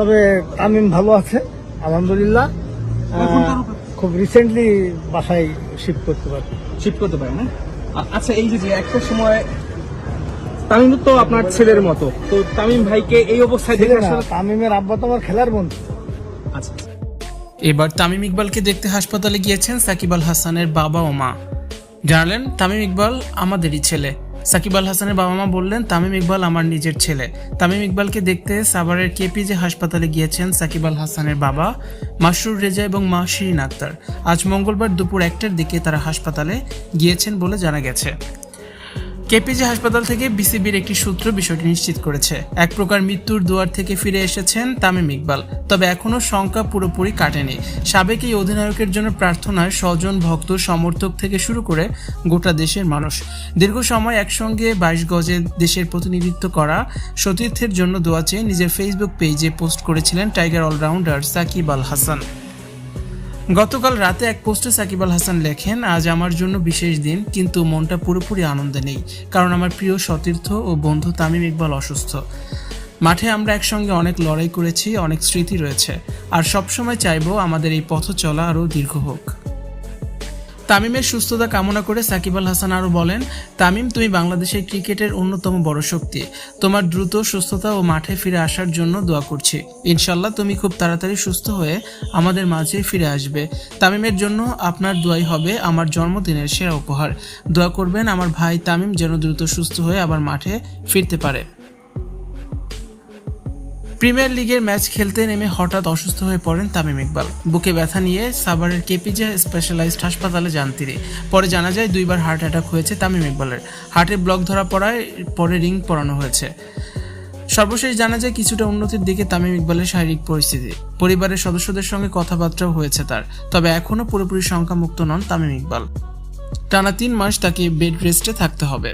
তবে তামিম ভালো আছে আলহামদুলিল্লাহ। খুব রিসেন্টলি বাসায় শিফট করতে পারে শিফট করতে পারে না আ- আচ্ছা এই যে যে একটা সময় তামিম তো আপনার ছেলের মতো। তো তামিম ভাইকে এই অবস্থায় দেখে তামিমের আব্বা তো আমার খেলার বন্ধু। আচ্ছা। এবার তামিম ইকবালকে দেখতে হাসপাতালে গিয়েছেন সাকিব আল হাসানের বাবা ও মা। জানালেন তামিম ইকবাল আমাদেরই ছেলে। সাকিব আল হাসানের বাবা মা বললেন, তামিম ইকবাল আমার নিজের ছেলে। তামিম ইকবালকে দেখতে সাভারের কেপিজে হাসপাতালে গিয়েছেন সাকিব আল হাসানের বাবা মাসরুর রেজা এবং মা শিরিন আক্তার। আজ মঙ্গলবার দুপুর একটার দিকে তারা হাসপাতালে গিয়েছেন বলে জানা গেছে। কেপিজে হাসপাতাল থেকে বিসিবির একটি সূত্র বিষয়টি নিশ্চিত করেছে। এক প্রকার মৃত্যুর দুয়ার থেকে ফিরে এসেছেন তামিম ইকবাল। তবে এখনও শঙ্কা পুরোপুরি কাটেনি। সাবেক এই অধিনায়কের জন্য প্রার্থনায় স্বজন, ভক্ত, সমর্থক থেকে শুরু করে গোটা দেশের মানুষ। দীর্ঘ সময় একসঙ্গে বাইশ গজে দেশের প্রতিনিধিত্ব করা সতীর্থের জন্য দোয়া চেয়ে নিজের ফেসবুক পেজে পোস্ট করেছিলেন টাইগার অলরাউন্ডার সাকিব আল হাসান। গতকাল রাতে এক পোস্টে সাকিব আল হাসান লেখেন, আজ আমার জন্য বিশেষ দিন, কিন্তু মনটা পুরোপুরি আনন্দে নেই, কারণ আমার প্রিয় সতীর্থ ও বন্ধু তামিম ইকবাল অসুস্থ। মাঠে আমরা একসঙ্গে অনেক লড়াই করেছি, অনেক স্মৃতি রয়েছে, আর সবসময় চাইব আমাদের এই পথ চলা আরও দীর্ঘ হোক। তামিমের সুস্থতা কামনা করে সাকিব আল হাসান আরও বলেন, তামিম, তুমি বাংলাদেশের ক্রিকেটের অন্যতম বড় শক্তি। তোমার দ্রুত সুস্থতা ও মাঠে ফিরে আসার জন্য দোয়া করছি। ইনশাল্লাহ তুমি খুব তাড়াতাড়ি সুস্থ হয়ে আমাদের মাঝে ফিরে আসবে। তামিমের জন্য আপনার দোয়াই হবে আমার জন্মদিনের সেরা উপহার। দোয়া করবেন আমার ভাই তামিম যেন দ্রুত সুস্থ হয়ে আবার মাঠে ফিরতে পারে। প্রিমিয়ার লিগের ম্যাচ খেলতে নেমে হঠাৎ অসুস্থ হয়ে পড়েন তামিম ইকবাল। বুকে ব্যথা নিয়ে সাভারের কেপিজে স্পেশালাইজড হাসপাতালে যান তিনি। পরে জানা যায় দুইবার হার্ট অ্যাটাক হয়েছে তামিম ইকবালের। হার্টে ব্লক ধরা পড়ায় পরে রিং পরানো হয়েছে। সর্বশেষ জানা যায় কিছুটা উন্নতির দিকে তামিম ইকবালের শারীরিক পরিস্থিতি। পরিবারের সদস্যদের সঙ্গে কথাবার্তাও হয়েছে তার, তবে এখনও পুরোপুরি শঙ্কামুক্ত নন তামিম ইকবাল। টানা তিন মাস তাকে বেড রেস্টে থাকতে হবে।